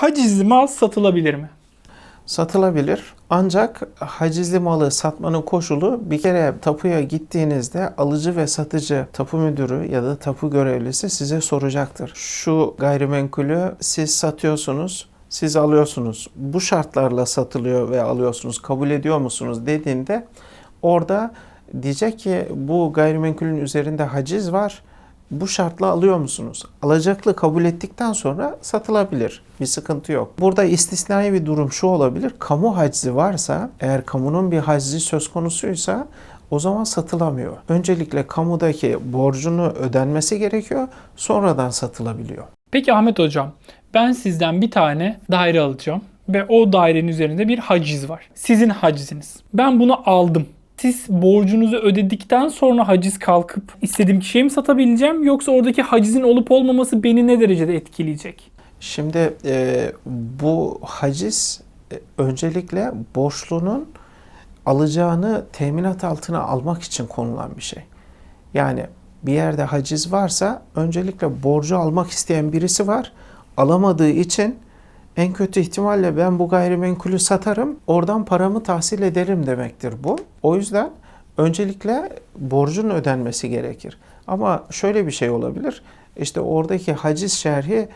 Hacizli mal satılabilir mi? Satılabilir. Ancak hacizli malı satmanın koşulu bir kere tapuya gittiğinizde alıcı ve satıcı tapu müdürü ya da tapu görevlisi size soracaktır. Şu gayrimenkulü siz satıyorsunuz, siz alıyorsunuz. Bu şartlarla satılıyor ve alıyorsunuz. Kabul ediyor musunuz dediğinde orada diyecek ki bu gayrimenkulün üzerinde haciz var. Bu şartla alıyor musunuz? Alacaklı kabul ettikten sonra satılabilir. Bir sıkıntı yok. Burada istisnai bir durum şu olabilir. Kamu hacizi varsa, eğer kamunun bir hacizi söz konusuysa o zaman satılamıyor. Öncelikle kamudaki borcunu ödenmesi gerekiyor. Sonradan satılabiliyor. Peki Ahmet Hocam, ben sizden bir tane daire alacağım ve o dairenin üzerinde bir haciz var. Sizin haciziniz. Ben bunu aldım. Siz borcunuzu ödedikten sonra haciz kalkıp istediğim kişiye mi satabileceğim yoksa oradaki hacizin olup olmaması beni ne derecede etkileyecek? Şimdi e, bu haciz e, öncelikle borçlunun alacağını teminat altına almak için konulan bir şey. Yani bir yerde haciz varsa öncelikle borcu almak isteyen birisi var. Alamadığı için en kötü ihtimalle ben bu gayrimenkulü satarım, oradan paramı tahsil ederim demektir bu. O yüzden öncelikle borcun ödenmesi gerekir. Ama şöyle bir şey olabilir. İşte oradaki haciz şerhi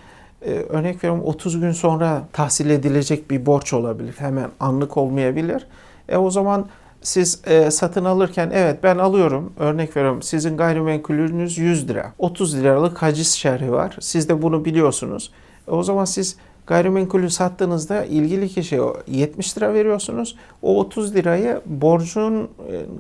e, örnek veriyorum 30 gün sonra tahsil edilecek bir borç olabilir. Hemen anlık olmayabilir. E o zaman siz e, satın alırken evet ben alıyorum örnek veriyorum sizin gayrimenkulünüz 100 lira. 30 liralık haciz şerhi var. Siz de bunu biliyorsunuz. E, o zaman siz gayrimenkulü sattığınızda ilgili kişiye 70 lira veriyorsunuz. O 30 lirayı borcun e,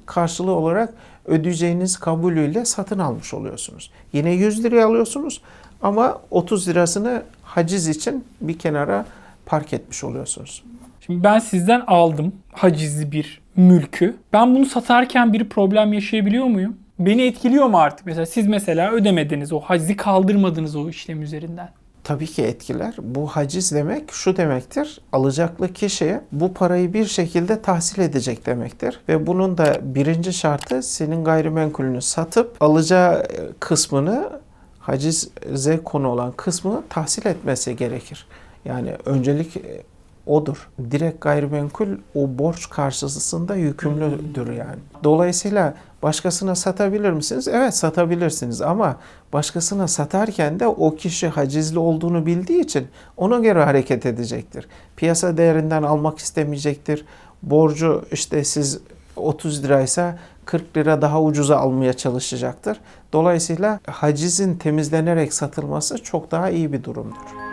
karşılığı olarak ödeyeceğiniz kabulüyle satın almış oluyorsunuz. Yine 100 liraya alıyorsunuz ama 30 lirasını haciz için bir kenara park etmiş oluyorsunuz. Şimdi ben sizden aldım hacizli bir mülkü. Ben bunu satarken bir problem yaşayabiliyor muyum? Beni etkiliyor mu artık? Mesela siz mesela ödemediniz o hacizi kaldırmadınız o işlem üzerinden. Tabii ki etkiler. Bu haciz demek şu demektir. Alacaklı kişi bu parayı bir şekilde tahsil edecek demektir. Ve bunun da birinci şartı senin gayrimenkulünü satıp alacağı kısmını hacize konu olan kısmı tahsil etmesi gerekir. Yani öncelik odur. Direkt gayrimenkul o borç karşısında yükümlüdür yani. Dolayısıyla başkasına satabilir misiniz? Evet satabilirsiniz ama başkasına satarken de o kişi hacizli olduğunu bildiği için ona göre hareket edecektir. Piyasa değerinden almak istemeyecektir. Borcu işte siz 30 liraysa 40 lira daha ucuza almaya çalışacaktır. Dolayısıyla hacizin temizlenerek satılması çok daha iyi bir durumdur.